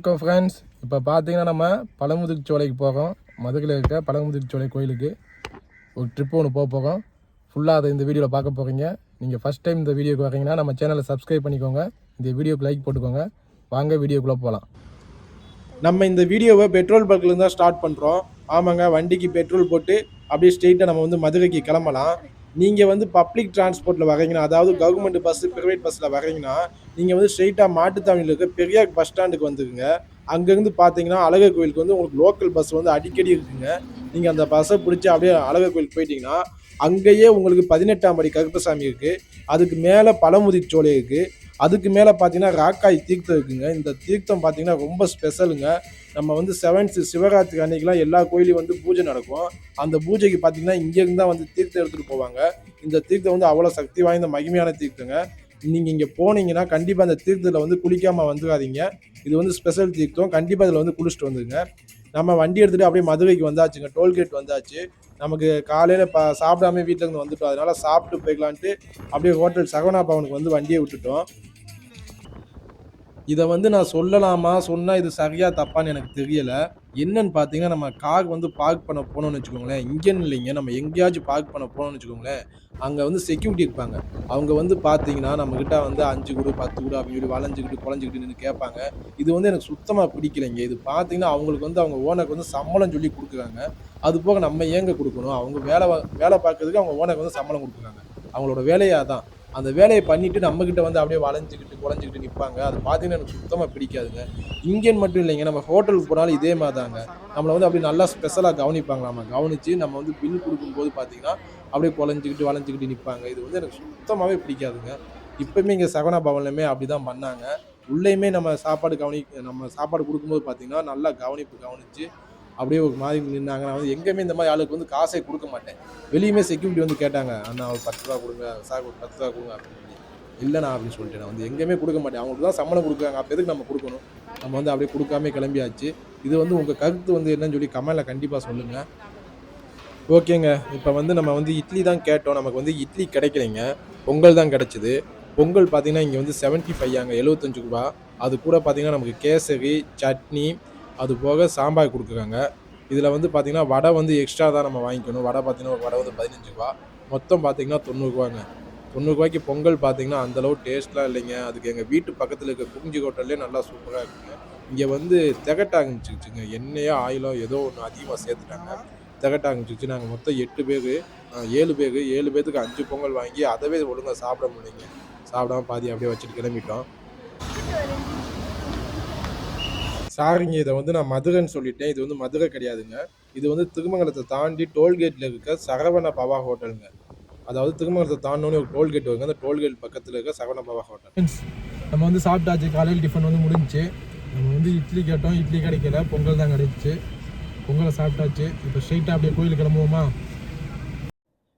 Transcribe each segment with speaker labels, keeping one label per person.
Speaker 1: வணக்கம் ஃப்ரெண்ட்ஸ் இப்போ பார்த்தீங்கன்னா நம்ம பழமுதுகு சோலைக்கு போகிறோம் மதுரையில் இருக்க பழமுதுகு சோலை கோயிலுக்கு ஒரு ட்ரிப் ஒன்று போக போகிறோம் ஃபுல்லாக அதை இந்த வீடியோவில் பார்க்க போகிறீங்க நீங்கள் ஃபஸ்ட் டைம் இந்த வீடியோக்கு வரீங்கன்னா நம்ம சேனலை சப்ஸ்கிரைப் பண்ணிக்கோங்க. இந்த வீடியோக்கு லைக் போட்டுக்கோங்க. வாங்க வீடியோக்குள்ளே போகலாம்
Speaker 2: நம்ம இந்த வீடியோவை பெட்ரோல் பங்க்லேருந்து தான் ஸ்டார்ட் பண்ணுறோம் ஆமாங்க வண்டிக்கு பெட்ரோல் போட்டு அப்படியே ஸ்ட்ரெயிட்டாக நம்ம வந்து மதுரைக்கு கிளம்பலாம். நீங்கள் வந்து பப்ளிக் டிரான்ஸ்போர்ட்டில் வரீங்கன்னா அதாவது கவர்மெண்ட் பஸ்ஸு ப்ரைவேட் பஸ்ஸில் வரீங்கன்னா நீங்கள் வந்து ஸ்ட்ரெயிட்டாக மாட்டுத்தாவணியில் இருக்க பெரியார் பஸ் ஸ்டாண்டுக்கு வந்துக்குங்க அங்கேருந்து பார்த்தீங்கன்னா அழகர் கோயிலுக்கு வந்து உங்களுக்கு லோக்கல் பஸ் வந்து அடிக்கடி இருக்குங்க. நீங்கள் அந்த பஸ்ஸை பிடிச்சி அப்படியே அழகர் கோயிலுக்கு போயிட்டீங்கன்னா அங்கேயே உங்களுக்கு பதினெட்டாம் படி கருப்பசாமி இருக்குது அதுக்கு மேலே பழமுதி சோலை இருக்குது அதுக்கு மேலே பார்த்தீங்கன்னா ராக்காய் தீர்த்தம் இருக்குங்க. இந்த தீர்த்தம் பார்த்தீங்கன்னா ரொம்ப ஸ்பெஷலுங்க நம்ம வந்து செவன்த் சிவராத்திரி அன்னைக்கெலாம் எல்லா கோயிலையும் வந்து பூஜை நடக்கும். அந்த பூஜைக்கு பார்த்தீங்கன்னா இங்கேருந்து தான் வந்து தீர்த்தம் எடுத்துகிட்டு போவாங்க. இந்த தீர்த்தம் வந்து அவ்வளோ சக்தி வாய்ந்த மகிமையான தீர்த்தங்க. நீங்கள் இங்கே போனீங்கன்னா கண்டிப்பாக அந்த தீர்த்தத்தில் வந்து குளிக்காமல் வந்துடாதீங்க இது வந்து ஸ்பெஷல் தீர்த்தம். கண்டிப்பாக இதில் வந்து குளிச்சுட்டு வந்துடுங்க நம்ம வண்டி எடுத்துகிட்டு அப்படியே மதுரைக்கு வந்தாச்சுங்க. டோல்கேட் வந்தாச்சு. நமக்கு காலையில் ப சாப்பிடாம வீட்டில் இருந்து வந்துட்டோம். அதனால சாப்பிட்டு போய்க்கலான்ட்டு அப்படியே ஹோட்டல் சகவனா பவனுக்கு வந்து வண்டியை விட்டுட்டோம். இதை வந்து நான் சொல்லலாமா? சொன்னால் இது சரியாக தப்பான்னு எனக்கு தெரியலை. என்னன்னு பார்த்தீங்கன்னா நம்ம கார் வந்து பார்க் பண்ண போனோம்னு வச்சுக்கோங்களேன். இங்கேன்னு இல்லைங்க. நம்ம எங்கேயாச்சும் பார்க் பண்ண போனோம்னு வச்சுக்கோங்களேன். அங்கே வந்து செக்யூரிட்டி இருப்பாங்க. அவங்க வந்து பார்த்தீங்கன்னா நம்மக்கிட்ட வந்து அஞ்சு கொடு பத்து கொடு அப்படின்னு சொல்லி வளைஞ்சிக்கிட்டு குழஞ்சிக்கிட்டு நின்று கேட்பாங்க. இது வந்து எனக்கு சுத்தமாக பிடிக்கலைங்க. இது பார்த்தீங்கன்னா அவங்களுக்கு வந்து அவங்க ஓனருக்கு வந்து சம்பளம் சொல்லி கொடுக்குறாங்க. அது போக நம்ம ஏங்க கொடுக்கணும்? அவங்க வேலை வா- வேலை பார்க்கறதுக்கு அவங்க ஓனருக்கு வந்து சம்பளம் கொடுக்குறாங்க. அவங்களோட வேலையாக தான் அந்த வேலையை பண்ணிட்டு நம்மக்கிட்ட வந்து அப்படியே வளைஞ்சிக்கிட்டு குறைஞ்சிக்கிட்டு நிற்பாங்க அது பார்த்தீங்கன்னா எனக்கு சுத்தமாக பிடிக்காதுங்க. இங்கேன்னு மட்டும் இல்லைங்க. நம்ம ஹோட்டலுக்கு போனாலும் இதே மாதிரி தாங்க நம்மளை வந்து அப்படியே நல்லா ஸ்பெஷலாக கவனிப்பாங்களாமா கவனித்து நம்ம வந்து பில் கொடுக்கும்போது பார்த்தீங்கன்னா அப்படியே குழஞ்சிக்கிட்டு வளைஞ்சிக்கிட்டு நிற்பாங்க இது வந்து எனக்கு சுத்தமாகவே பிடிக்காதுங்க. இப்போயுமே இங்கே சகனா பவன்லையுமே அப்படி தான் பண்ணாங்க. உள்ளேயுமே நம்ம சாப்பாடு கவனி நம்ம சாப்பாடு கொடுக்கும்போது பார்த்தீங்கன்னா நல்லா கவனிப்பு கவனித்து அப்படியே ஒரு மாதிரி நின்னாங்க. நான் வந்து எங்கேயுமே இந்த மாதிரி ஆளுக்கு வந்து காசே கொடுக்க மாட்டேன். வெளியுமே செக்யூரிட்டி வந்து கேட்டாங்க அண்ணா ஒரு பத்து ரூபா கொடுங்க சார் ஒரு பத்து ரூபா கொடுங்க அப்படின்னு சொல்லி. இல்லைண்ணா அப்படின்னு சொல்லிட்டு நான் வந்து. எங்கேயுமே கொடுக்க மாட்டேன். அவங்களுக்கு தான் சம்பளம் கொடுக்குறாங்க. அப்போ எதுக்கு நம்ம கொடுக்கணும்? நம்ம வந்து அப்படியே கொடுக்காம கிளம்பியாச்சு. இது வந்து உங்கள் கருத்து வந்து என்னன்னு சொல்லி கமெண்ட்டில் கண்டிப்பாக சொல்லுங்கள் ஓகேங்க. இப்போ வந்து நம்ம வந்து இட்லி தான் கேட்டோம். நமக்கு வந்து இட்லி கிடைக்கலைங்க. பொங்கல் தான் கிடச்சிது. பொங்கல் பார்த்தீங்கன்னா இங்கே வந்து செவன்ட்டி ஃபைவ் அங்கே எழுபத்தஞ்சு ரூபா. அது கூட பார்த்தீங்கன்னா நமக்கு கேசரி சட்னி அது போக சாம்பார் கொடுக்குறாங்க. இதில் வந்து பார்த்தீங்கன்னா வடை வந்து எக்ஸ்ட்ரா தான் நம்ம வாங்கிக்கணும். வடை பார்த்தீங்கன்னா ஒரு வடை வந்து பதினஞ்சு ரூபா. மொத்தம் பார்த்தீங்கன்னா தொண்ணூறுரூவாங்க தொண்ணூறுரூவாய்க்கு பொங்கல் பார்த்தீங்கன்னா அந்தளவு டேஸ்ட்லாம் இல்லைங்க. அதுக்கு எங்கள் வீட்டு பக்கத்தில் இருக்க குஞ்சு ஹோட்டல்லே நல்லா சூப்பராக இருக்குங்க. இங்கே வந்து திகட்டாங்கிச்சுங்க எண்ணெயோ ஆயிலோ ஏதோ ஒன்று அதிகமாக சேர்த்துட்டாங்க. திகட்டாங்கிச்சு நாங்கள் மொத்தம் எட்டு பேர் ஏழு பேர் ஏழு பேர்த்துக்கு அஞ்சு பொங்கல் வாங்கி அதவே ஒழுங்காக சாப்பிட முடியுங்க சாப்பிடாம பாதி அப்படியே வச்சுட்டு கிளம்பிட்டோம். சாரிங்க இதை வந்து நான் மதுரைன்னு சொல்லிட்டேன். இது வந்து மதுரை கிடையாதுங்க. இது வந்து திருமங்கலத்தை தாண்டி டோல்கேட்டில் இருக்க சரவண பவா ஹோட்டலுங்க. அதாவது திருமங்கலத்தை தாண்டோன்னு ஒரு டோல்கேட் வருங்க. அந்த டோல்கேட் பக்கத்தில் இருக்க சரவண பவா ஹோட்டல்.
Speaker 1: நம்ம வந்து சாப்பிட்டாச்சு. காலையில் டிஃபன் வந்து முடிஞ்சுச்சு. நம்ம வந்து இட்லி கேட்டோம். இட்லி கிடைக்கல. பொங்கல் தான் கிடைச்சிச்சு. பொங்கலை சாப்பிட்டாச்சு. இப்போ ஸ்ட்ரெயிட்டாக அப்படியே கோயிலுக்கு கிளம்புவோமா?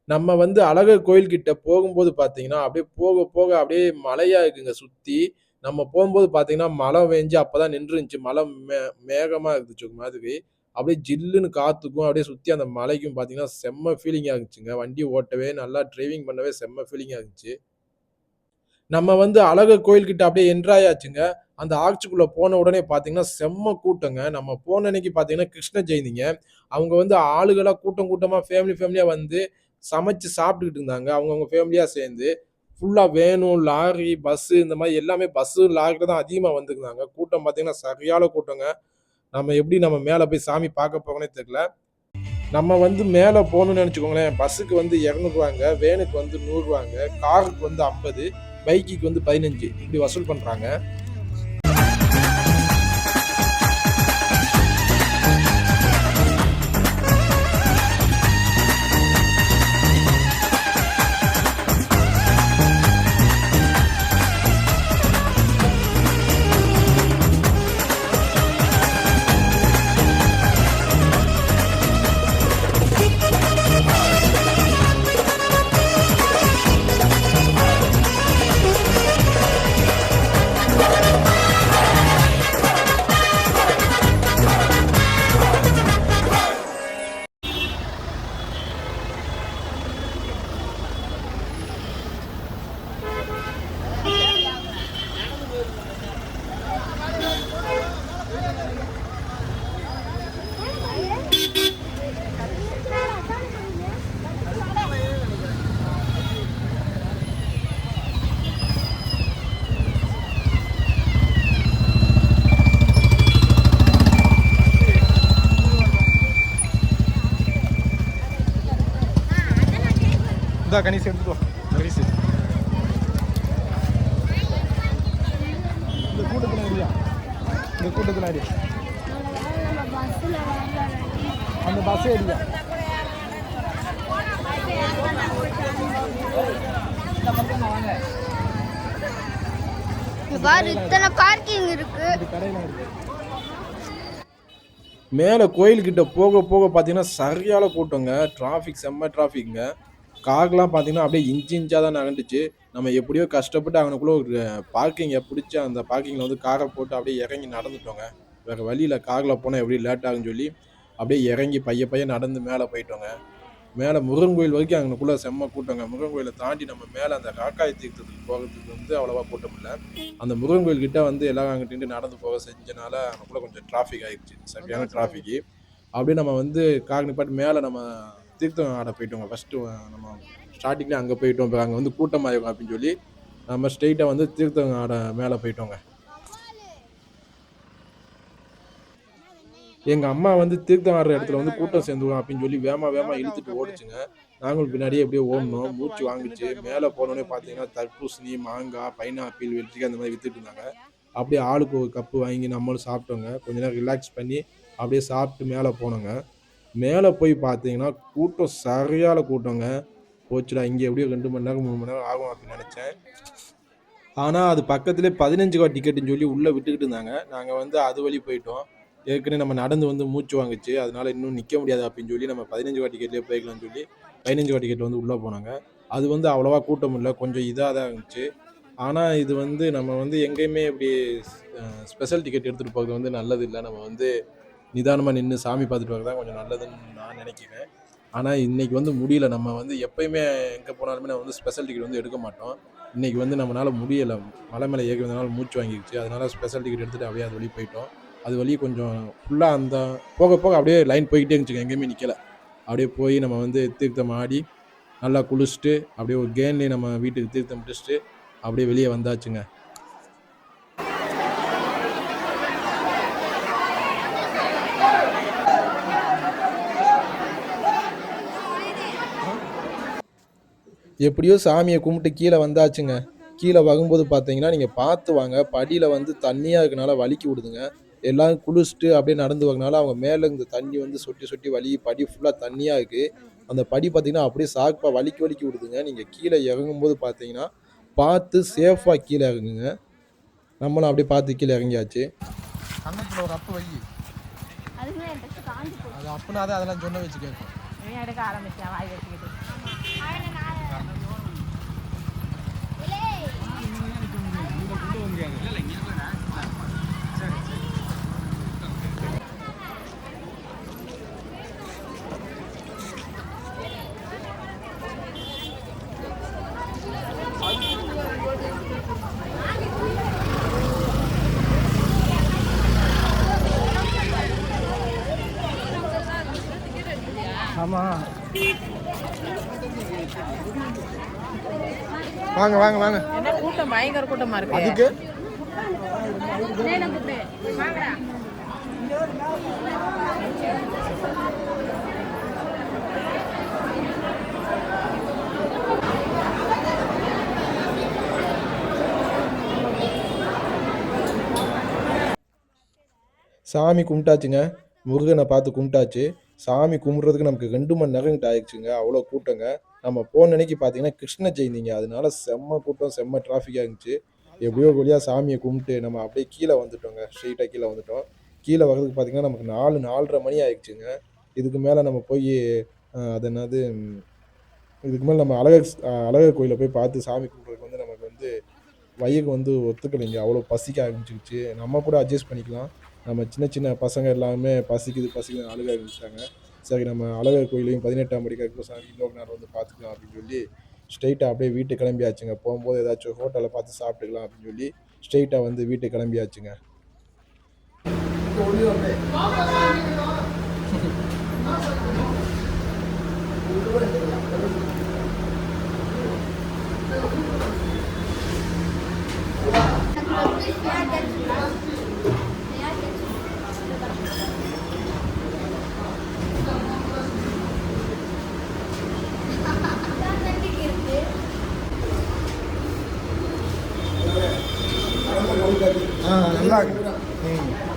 Speaker 2: நம்ம வந்து அழகர் கோயில்கிட்ட போகும்போது பார்த்தீங்கன்னா அப்படியே போக போக அப்படியே மலையா இருக்குங்க. சுற்றி நம்ம போகும்போது பார்த்தீங்கன்னா மழை பெஞ்சு அப்போ தான் நின்றுருந்துச்சு. மழை மே மேகமாக இருந்துச்சு ஒரு மாதிரி. அப்படியே ஜில்லுன்னு காற்றுக்கும் அப்படியே சுற்றி அந்த மலைக்கும் பார்த்தீங்கன்னா செம்ம ஃபீலிங்காக இருந்துச்சுங்க. வண்டி ஓட்டவே நல்லா டிரைவிங் பண்ணவே செம்ம ஃபீலிங்காக இருந்துச்சு. நம்ம வந்து அழகர் கோயில்கிட்ட அப்படியே என்ட்ராயாச்சுங்க அந்த ஆர்ச்சுக்குள்ளே போன உடனே பார்த்தீங்கன்னா செம்ம கூட்டங்க. நம்ம போன அன்னைக்கு பார்த்தீங்கன்னா கிருஷ்ண ஜெயந்திங்க. அவங்க வந்து ஆளுகளாக கூட்டம் கூட்டமாக ஃபேமிலி ஃபேமிலியாக வந்து சமைச்சு சாப்பிட்டுக்கிட்டு இருந்தாங்க. அவங்கவுங்க ஃபேமிலியாக சேர்ந்து. ஃபுல்லாக வேணும் லாரி பஸ்ஸு இந்த மாதிரி எல்லாமே பஸ்ஸு லாரியில் தான் அதிகமாக வந்துருந்தாங்க கூட்டம் பார்த்தீங்கன்னா சரியான கூட்டங்க. நம்ம எப்படி நம்ம மேலே போய் சாமி பார்க்க போகிறோன்னே தெரியல. நம்ம வந்து மேலே போகணும்னு நினச்சிக்கோங்களேன். பஸ்ஸுக்கு வந்து இரநூறுவாங்க வேனுக்கு வந்து நூறுரூவாங்க காருக்கு வந்து ஐம்பது பைக்குக்கு வந்து பதினஞ்சு இப்படி வசூல் பண்ணுறாங்க
Speaker 1: இந்த கணிசு எடுத்துக்கோ கணிசு இந்த கூட்டத்தில் இல்லையா இந்த கூட்டத்தில் அடி. அந்த பஸ்ஸே
Speaker 3: பாரு இத்தனை பார்க்கிங் இருக்கு.
Speaker 1: இது கடையில் இருக்கு.
Speaker 2: மேலே கோயில்கிட்ட போக போக பார்த்தீங்கன்னா சரியான கூட்டங்க. டிராஃபிக் செம்ம டிராஃபிக்ங்க கார்லாம் பார்த்தீங்கன்னா அப்படியே இன்ச்சு இன்ச்சாக தான் நகண்டுச்சு நம்ம எப்படியோ கஷ்டப்பட்டு அவனுக்குள்ள ஒரு பார்க்கிங்கை பிடிச்சி அந்த பார்க்கிங்கில் வந்து காரை போட்டு அப்படியே இறங்கி நடந்துட்டோங்க. வேறு வழியில் காரில் போனால் எப்படி லேட் ஆகுன்னு சொல்லி அப்படியே இறங்கி பைய பைய நடந்து மேலே போயிட்டோங்க. மேலே முருகன் கோயில் வரைக்கும் அங்கனுக்குள்ளே செம்ம கூட்டங்க. முருகன் கோயிலை தாண்டி நம்ம மேலே அந்த காக்காய் தீர்த்தத்துக்கு போகிறதுக்கு வந்து அவ்வளோவா கூட்டம் இல்லை அந்த முருகன் கோயில் கிட்ட வந்து எல்லாம் அங்கிட்டு நடந்து போக செஞ்சனால அங்கக்குள்ள கொஞ்சம் டிராஃபிக் ஆயிடுச்சு. சரியான டிராஃபிக்கு அப்படியே நம்ம வந்து காக்னிப்பாட்டு மேலே நம்ம தீர்த்தம் ஆட போயிட்டோங்க ஃபஸ்ட்டு நம்ம ஸ்டார்டிங்கில் அங்கே போயிட்டோம். இப்போ அங்கே வந்து கூட்டமாயிருக்கும் அப்படின்னு சொல்லி நம்ம ஸ்ட்ரெயிட்டாக வந்து தீர்த்தம் ஆட மேலே போயிட்டோங்க. எங்கள் அம்மா வந்து தீர்த்தம் ஆடுற இடத்துல வந்து கூட்டம் சேர்ந்துவோம் அப்படின்னு சொல்லி வேமா வேமா இழுத்துட்டு ஓடிச்சுங்க. நாங்களும் பின்னாடியே அப்படியே ஓடணும். மூச்சு வாங்கிச்சு. மேலே போனோடனே பார்த்தீங்கன்னா தர்பூசணி மாங்காய் பைனாப்பிள் வெற்றிக்காய் அந்த மாதிரி விற்றுட்டு இருந்தாங்க. அப்படியே ஆளுக்கு ஒரு கப்பு வாங்கி நம்மளும் சாப்பிட்டோங்க. கொஞ்ச நேரம் ரிலாக்ஸ் பண்ணி அப்படியே சாப்பிட்டு மேலே போனோங்க. மேலே போய் பார்த்தீங்கன்னா கூட்டம் சரியான கூட்டங்க. போச்சுடா இங்கே எப்படியோ ரெண்டு மணி நேரம் மூணு மணி நேரம் ஆகும் அப்படின்னு நினச்சேன். ஆனால் அது பக்கத்துலேயே பதினஞ்சு ரூபா டிக்கெட்டுன்னு சொல்லி உள்ளே விட்டுக்கிட்டு இருந்தாங்க. நாங்கள் வந்து அது வழி போயிட்டோம். ஏற்கனவே நம்ம நடந்து வந்து மூச்சு வாங்குச்சு. அதனால இன்னும் நிற்க முடியாது அப்படின்னு சொல்லி நம்ம பதினஞ்சு ரூபா டிக்கெட்லேயே போய்க்கலாம்னு சொல்லி பதினஞ்சு ரூபா டிக்கெட் வந்து உள்ளே போனாங்க. அது வந்து அவ்வளோவா கூட்டம் இல்லை. கொஞ்சம் இதாக தான் இருந்துச்சு. ஆனால் இது வந்து நம்ம வந்து எங்கேயுமே இப்படி ஸ்பெஷல் டிக்கெட் எடுத்துகிட்டு போகிறது வந்து நல்லது இல்லை. நம்ம வந்து நிதானமாக நின்று சாமி பார்த்துட்டு வரது தான் கொஞ்சம் நல்லதுன்னு நான் நினைக்கிறேன். ஆனால் இன்றைக்கி வந்து முடியல. நம்ம வந்து எப்பயுமே எங்கே போனாலுமே நம்ம வந்து ஸ்பெஷல் டிக்கெட் வந்து எடுக்க மாட்டோம். இன்றைக்கி வந்து நம்மளால் முடியலை. மலை மேலே ஏறி வந்தனால மூச்சு வாங்கிடுச்சு அதனால் ஸ்பெஷல் டிக்கெட் எடுத்துகிட்டு அப்படியே அது வழி போயிட்டோம். அது வழி கொஞ்சம் ஃபுல்லாக அந்த போக போக அப்படியே லைன் போய்கிட்டே இருந்துச்சுங்க. எங்கேயுமே நிற்கலை அப்படியே போய் நம்ம வந்து தீர்த்தம் ஆடி நல்லா குளிச்சுட்டு அப்படியே ஒரு கேன்லேயே நம்ம வீட்டுக்கு தீர்த்தம் முடிச்சுட்டு அப்படியே வெளியே வந்தாச்சுங்க. எப்படியோ சாமியை கும்பிட்டு கீழே வந்தாச்சுங்க. கீழே வரும்போது பார்த்தீங்கன்னா நீங்கள் பார்த்து வாங்க. படியில் வந்து தண்ணியாக இருக்கனால வலிக்கி விடுதுங்க. எல்லாம் குளிச்சுட்டு அப்படியே நடந்து வரனால அவங்க மேலே இந்த தண்ணி வந்து சொட்டி சொட்டி வலி படி ஃபுல்லாக தண்ணியாக இருக்குது அந்த படி பார்த்தீங்கன்னா அப்படியே சாக்குப்பா வலிக்கி வலிக்கி விடுதுங்க. நீங்கள் கீழே இறங்கும்போது பார்த்தீங்கன்னா பார்த்து சேஃபாக கீழே இறங்குங்க. நம்மளும் அப்படியே பார்த்து கீழே இறங்கியாச்சு.
Speaker 1: கண்ணத்தில் ஒரு அப்பு வை. அது அப்புனா தான் அதெல்லாம் சொன்ன வச்சு கேட்கும்.
Speaker 4: எடுக்க ஆரம்பிச்சான் வாய் வச்சுக்கிட்டு.
Speaker 1: ஆமாம் வாங்க வாங்க வாங்க.
Speaker 4: என்ன கூட்டம்? பயங்கர கூட்டமா இருக்கு.
Speaker 1: அதுக்கு
Speaker 2: சாமி கும்பிட்டாச்சுங்க. முருகனை பார்த்து கும்பிட்டாச்சு. சாமி கும்பிட்றதுக்கு நமக்கு ரெண்டு மணி நேரம் கிட்ட ஆயிடுச்சுங்க. அவ்வளோ கூட்டங்க. நம்ம போன அன்னைக்கு பார்த்தீங்கன்னா கிருஷ்ண ஜெயந்திங்க. அதனால செம்ம கூட்டம் செம்ம டிராஃபிக்காக இருந்துச்சு. எப்படியோ வழியாக சாமியை கும்பிட்டு நம்ம அப்படியே கீழே வந்துட்டோங்க. ஸ்ட்ரெயிட்டாக கீழே வந்துட்டோம். கீழே வர்றதுக்கு பார்த்தீங்கன்னா நமக்கு நாலு நாலரை மணி ஆயிடுச்சுங்க. இதுக்கு மேலே நம்ம போய் அது என்னது இதுக்கு மேலே நம்ம அழகர் அழகர் கோயிலில் போய் பார்த்து சாமி கும்பிட்றதுக்கு வந்து நமக்கு வந்து வயிறு வந்து ஒத்துக்கலைங்க. அவ்வளோ பசிக்க ஆரம்பிச்சிருச்சு. நம்ம கூட அட்ஜஸ்ட் பண்ணிக்கலாம். நம்ம சின்ன சின்ன பசங்க எல்லாமே பசிக்குது பசிக்குது அழுக ஆரம்பிச்சிட்டாங்க. சரி நம்ம அழகர் கோயிலையும் பதினெட்டாம் படி கருப்பு சாமி இன்னொரு நேரம் வந்து பார்த்துக்கலாம் அப்படின்னு சொல்லி ஸ்ட்ரெயிட்டாக அப்படியே வீட்டுக்கு கிளம்பியாச்சுங்க. போகும்போது ஏதாச்சும் ஹோட்டலில் பார்த்து சாப்பிட்டுக்கலாம் அப்படின்னு சொல்லி ஸ்ட்ரெயிட்டாக வந்து வீட்டுக்கு கிளம்பியாச்சுங்க.
Speaker 3: 嗯，那个，嗯。